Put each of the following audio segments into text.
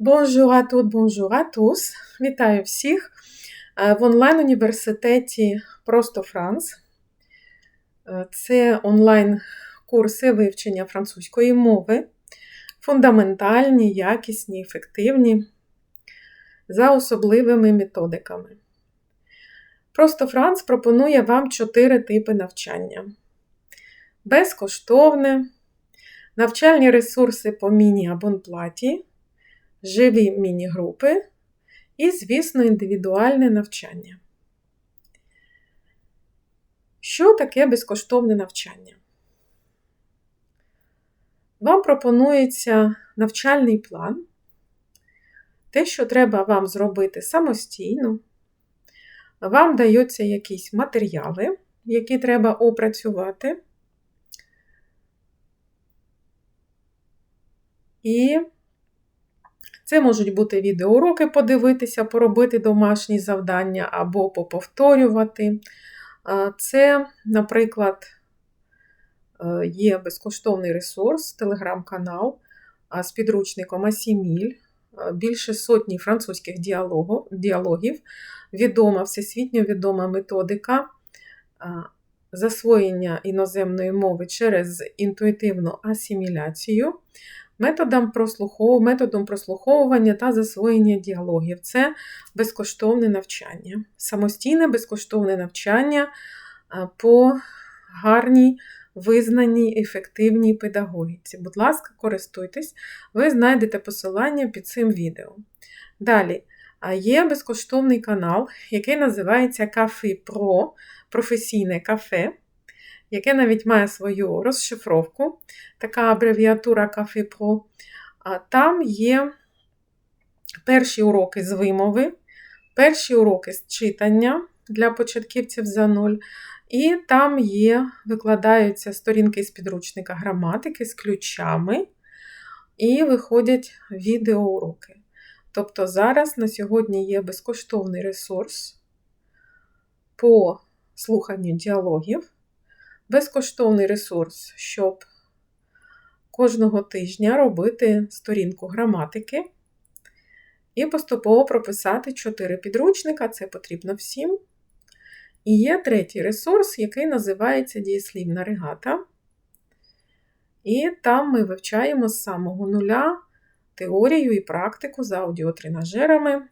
Bonjour à toutes, bonjour à tous. Вітаю всіх е, в онлайн-університеті Просто Франс. Е, Це онлайн-курси вивчення французької мови, фундаментальні, якісні, ефективні, за особливими методиками. Просто Франц пропонує вам чотири типи навчання: безкоштовне, навчальні ресурси по міні-абонплаті живі міні-групи і, звісно, індивідуальне навчання. Що таке безкоштовне навчання? Вам пропонується навчальний план, те, що треба вам зробити самостійно. Вам даються якісь матеріали, які треба опрацювати. І це можуть бути відеоуроки подивитися, поробити домашні завдання або поповторювати. Це, наприклад, е, є безкоштовний ресурс, телеграм-канал з підручником Асіміль, більше сотні французьких діалогів, відома, всесвітньо відома методика засвоєння іноземної мови через інтуїтивну асиміляцію методом прослуховування, методом прослуховування та засвоєння діалогів. Це безкоштовне навчання, самостійне безкоштовне навчання по гарній, визнаній, ефективній педагогіці. Будь ласка, користуйтесь, ви знайдете посилання під цим відео. Далі. Є безкоштовний канал, який називається Кафе Про, професійне кафе яке навіть має свою розшифровку, така абревіатура Кафе Pro. Там є перші уроки з вимови, перші уроки з читання для початківців за нуль. І там є, викладаються сторінки з підручника граматики з ключами, і виходять відеоуроки. Тобто зараз на сьогодні є безкоштовний ресурс по слуханню діалогів безкоштовний ресурс, щоб кожного тижня робити сторінку граматики і поступово прописати 4 підручника, це потрібно всім. І є третій ресурс, який називається дієслівна регата. І там ми вивчаємо з самого нуля теорію і практику з аудіотренажерами е,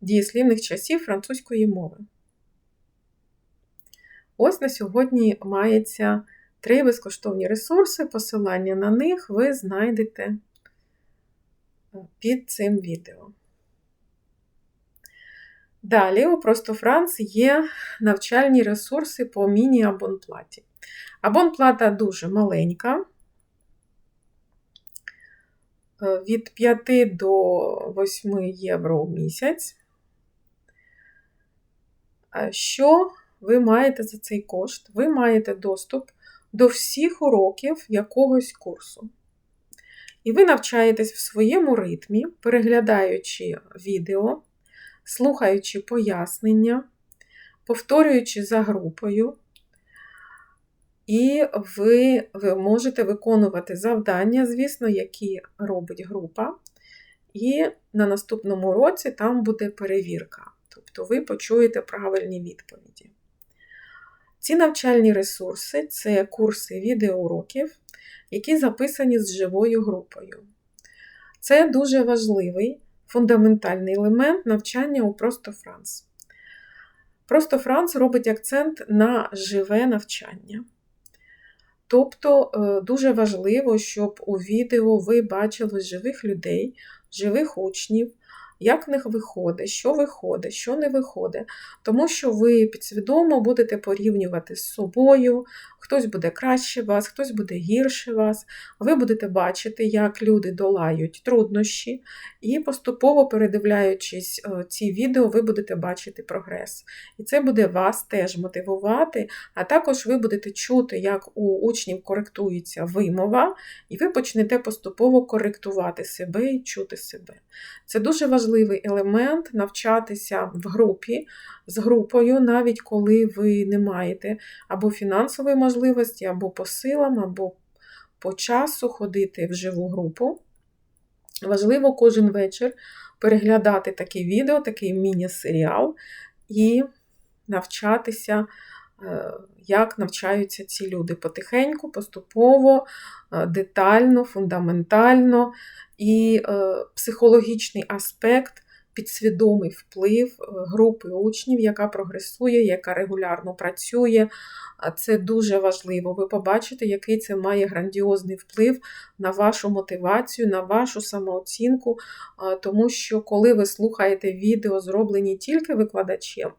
дієслівних часів французької мови. Ось на сьогодні мається три безкоштовні ресурси, посилання на них ви знайдете під цим відео. Далі у Просто Франц є навчальні ресурси по міні-абонплаті. Абонплата дуже маленька, від 5 до 8 євро в місяць. Що ви маєте за цей кошт, ви маєте доступ до всіх уроків якогось курсу. І ви навчаєтесь в своєму ритмі, переглядаючи відео, слухаючи пояснення, повторюючи за групою. І ви, ви можете виконувати завдання, звісно, які робить група. І на наступному році там буде перевірка. Тобто ви почуєте правильні відповіді. Ці навчальні ресурси це курси відеоуроків, які записані з живою групою. Це дуже важливий фундаментальний елемент навчання у Просто Франс. Просто Франц робить акцент на живе навчання. Тобто е, дуже важливо, щоб у відео ви бачили живих людей, живих учнів, як в них виходить, що виходить, що не виходить. Тому що ви підсвідомо будете порівнювати з собою, хтось буде краще вас, хтось буде гірше вас. Ви будете бачити, як люди долають труднощі, і поступово передивляючись е, ці відео, ви будете бачити прогрес. І це буде вас теж мотивувати, а також ви будете чути, як у учнів коректується вимова, і ви почнете поступово коректувати себе і чути себе. Це дуже важливий елемент навчатися в групі з групою, навіть коли ви не маєте або фінансової можливості, або по силам, або по часу ходити в живу групу. Важливо кожен вечір переглядати такі відео, такий міні-серіал і навчатися, е, як навчаються ці люди потихеньку, поступово, е, детально, фундаментально і е, психологічний аспект. Підсвідомий вплив групи учнів, яка прогресує, яка регулярно працює. Це дуже важливо. Ви побачите, який це має грандіозний вплив на вашу мотивацію, на вашу самооцінку, тому що коли ви слухаєте відео, зроблені тільки викладачем,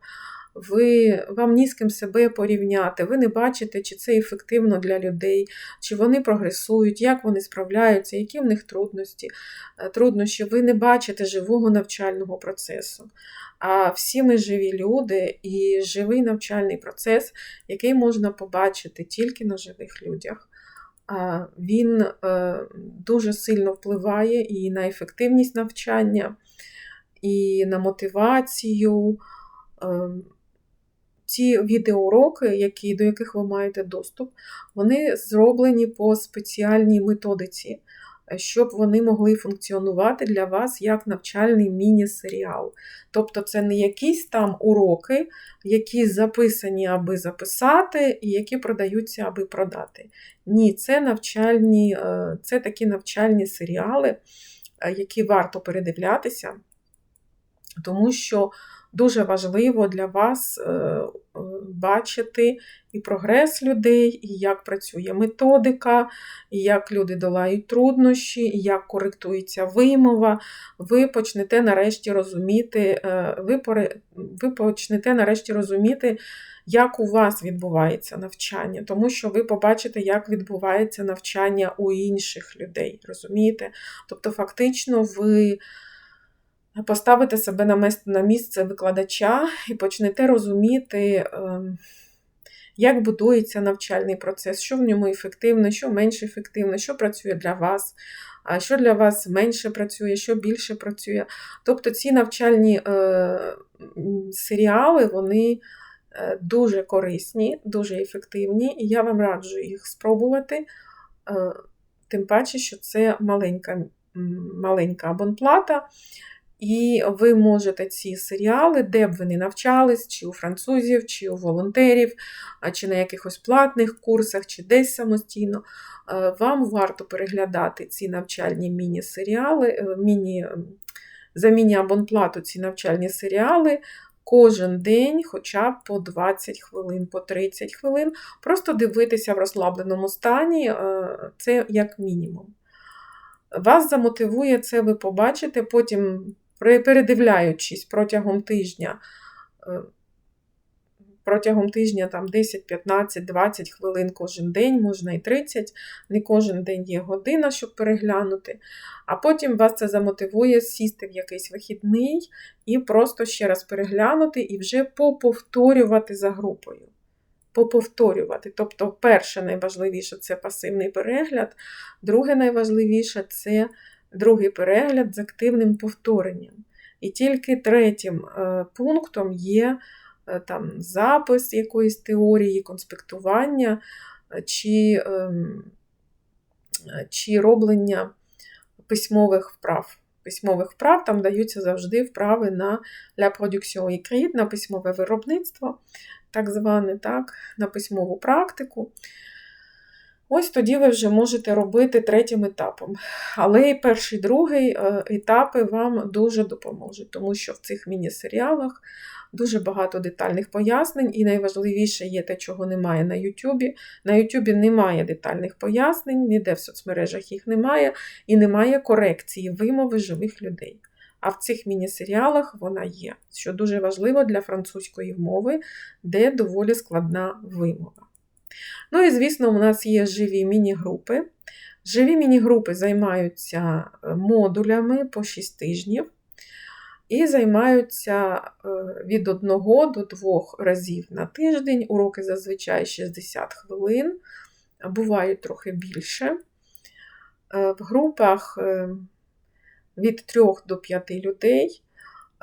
ви, Вам ні з ким себе порівняти, ви не бачите, чи це ефективно для людей, чи вони прогресують, як вони справляються, які в них трудності, е, труднощі. Ви не бачите живого навчального процесу. А всі ми живі люди і живий навчальний процес, який можна побачити тільки на живих людях. Він е, дуже сильно впливає і на ефективність навчання, і на мотивацію. Ці відеоуроки, які, до яких ви маєте доступ, вони зроблені по спеціальній методиці, щоб вони могли функціонувати для вас як навчальний міні-серіал. Тобто це не якісь там уроки, які записані, аби записати, і які продаються, аби продати. Ні, це навчальні, е, це такі навчальні серіали, е, які варто передивлятися, тому що дуже важливо для вас е, е, бачити і прогрес людей, і як працює методика, і як люди долають труднощі, і як коректується вимова. Ви почнете нарешті розуміти, е, ви, почнете нарешті розуміти. Як у вас відбувається навчання, тому що ви побачите, як відбувається навчання у інших людей, розумієте? Тобто, фактично, ви поставите себе на місце викладача і почнете розуміти, ем, як будується навчальний процес, що в ньому ефективно, що менш ефективно, що працює для вас, що для вас менше працює, що більше працює. Тобто ці навчальні е, серіали, вони е, дуже корисні, дуже ефективні, і я вам раджу їх спробувати. Е, тим паче, що це маленька маленька абонплата. І ви можете ці серіали, де б ви не навчались, чи у французів, чи у волонтерів, чи на якихось платних курсах, чи десь самостійно, вам варто переглядати ці навчальні міні-серіали, е, міні, за міні-абонплату ці навчальні серіали. Кожен день, хоча б по 20 хвилин, по 30 хвилин, просто дивитися в розслабленому стані, е, це як мінімум. Вас замотивує це, ви побачите, потім передивляючись протягом тижня, е, протягом тижня там 10, 15, 20 хвилин кожен день, можна і 30, не кожен день є година, щоб переглянути. А потім вас це замотивує сісти в якийсь вихідний і просто ще раз переглянути і вже поповторювати за групою. Поповторювати. Тобто, перше найважливіше це пасивний перегляд, друге найважливіше це другий перегляд з активним повторенням. І тільки третім е, пунктом є е, там, запис якоїсь теорії, конспектування е, чи, ем, чи роблення письмових вправ. Письмових вправ там даються завжди вправи на la production écrite, на письмове виробництво, так зване, так, на письмову практику. Ось тоді ви вже можете робити третім етапом. Але і перший, другий е, етапи вам дуже допоможуть, тому що в цих міні-серіалах дуже багато детальних пояснень, і найважливіше є те, чого немає на Ютубі. На Ютубі немає детальних пояснень, ніде в соцмережах їх немає, і немає корекції вимови живих людей. А в цих міні-серіалах вона є, що дуже важливо для французької мови, де доволі складна вимова. Ну і, звісно, у нас є живі міні-групи. Живі міні-групи займаються е, модулями по 6 тижнів. І займаються е, від 1 до 2 разів на тиждень. Уроки зазвичай 60 хвилин, бувають трохи більше. Е, в групах від 3 до 5 людей.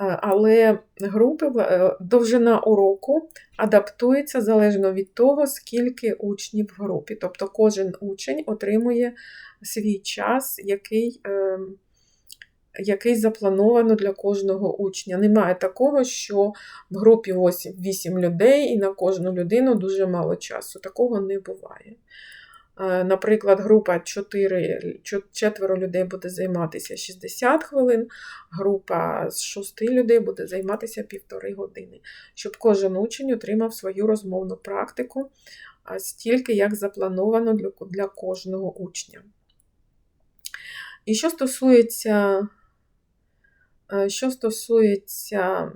Е, але групи е, довжина уроку адаптується залежно від того, скільки учнів в групі. Тобто кожен учень отримує свій час, який е, який заплановано для кожного учня. Немає такого, що в групі 8 людей і на кожну людину дуже мало часу. Такого не буває. Е, наприклад, група 4, 4 людей буде займатися 60 хвилин, група з 6 людей буде займатися півтори години, щоб кожен учень отримав свою розмовну практику стільки, як заплановано для, кожного учня. І що стосується, е, що стосується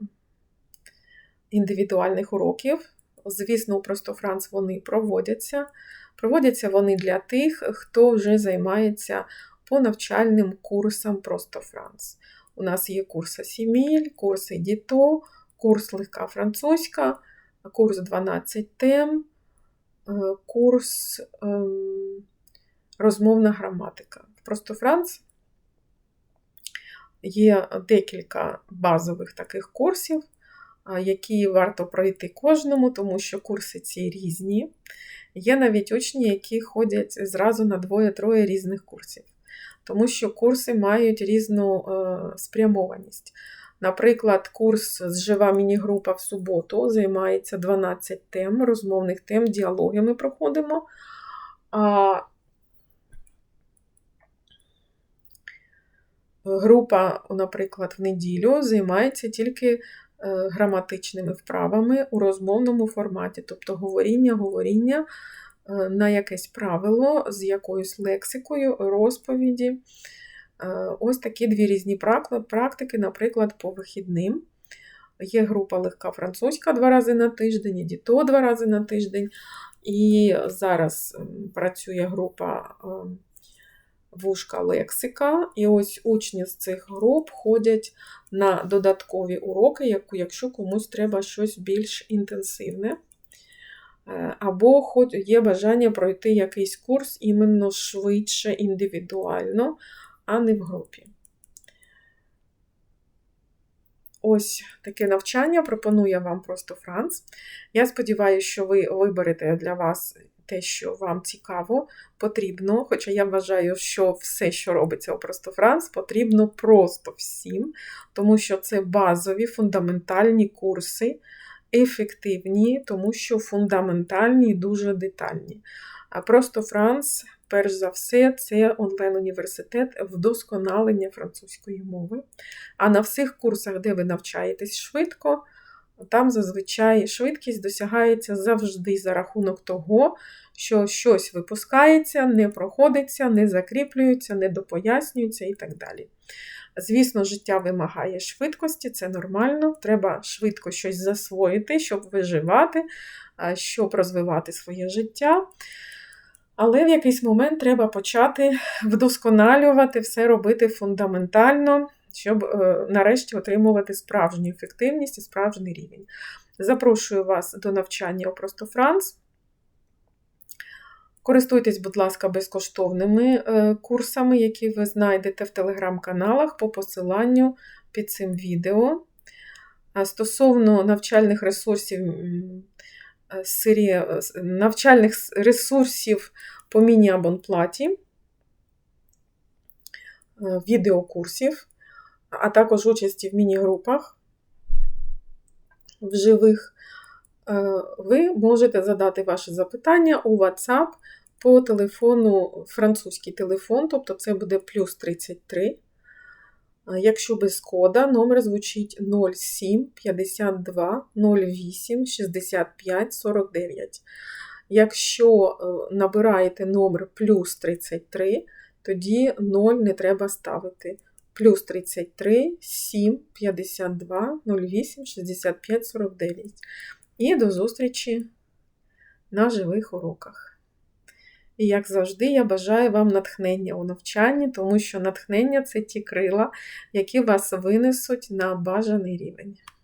індивідуальних уроків, звісно, у просто Франц вони проводяться. Проводяться вони для тих, хто вже займається по навчальним курсам просто Франц. У нас є курс Асіміль, курс Едіто, курс легка французька, курс 12 тем, е, курс ем, розмовна граматика. Просто Франц є декілька базових таких курсів, які варто пройти кожному, тому що курси ці різні. Є навіть учні, які ходять зразу на двоє-троє різних курсів, тому що курси мають різну е, спрямованість. Наприклад, курс жива міні-група в суботу займається 12 тем, розмовних тем, діалоги ми проходимо. А Група, наприклад, в неділю займається тільки граматичними вправами у розмовному форматі, тобто говоріння, говоріння е, на якесь правило з якоюсь лексикою, розповіді. Е, ось такі дві різні практики, наприклад, по вихідним. Є група легка французька два рази на тиждень, і діто два рази на тиждень. І зараз працює група вушка лексика. І ось учні з цих груп ходять на додаткові уроки, якщо комусь треба щось більш інтенсивне. Е, або хоч є бажання пройти якийсь курс іменно швидше, індивідуально, а не в групі. Ось таке навчання пропонує вам просто Франц. Я сподіваюся, що ви виберете для вас те, що вам цікаво, потрібно. Хоча я вважаю, що все, що робиться у Просто Франс, потрібно просто всім, тому що це базові фундаментальні курси, ефективні, тому що фундаментальні і дуже детальні. А просто Франс, перш за все, це онлайн-університет вдосконалення французької мови. А на всіх курсах, де ви навчаєтесь швидко, там зазвичай швидкість досягається завжди за рахунок того, що щось випускається, не проходиться, не закріплюється, не допояснюється і так далі. Звісно, життя вимагає швидкості, це нормально, треба швидко щось засвоїти, щоб виживати, щоб розвивати своє життя. Але в якийсь момент треба почати вдосконалювати, все робити фундаментально щоб е, нарешті отримувати справжню ефективність і справжній рівень. Запрошую вас до навчання у Просто Франц. Користуйтесь, будь ласка, безкоштовними е, курсами, які ви знайдете в телеграм-каналах по посиланню під цим відео. Стосовно навчальних ресурсів е, навчальних ресурсів по міні-абонплаті, відеокурсів, а також участі в міні-групах в живих, е, ви можете задати ваші запитання у WhatsApp по телефону, французький телефон, тобто це буде плюс 33. Якщо без кода, номер звучить 07 52 08 65 49. Якщо е, набираєте номер плюс 33, тоді 0 не треба ставити плюс 33, 7, 52, 08, 65, 49. І до зустрічі на живих уроках. І, як завжди, я бажаю вам натхнення у навчанні, тому що натхнення це ті крила, які вас винесуть на бажаний рівень.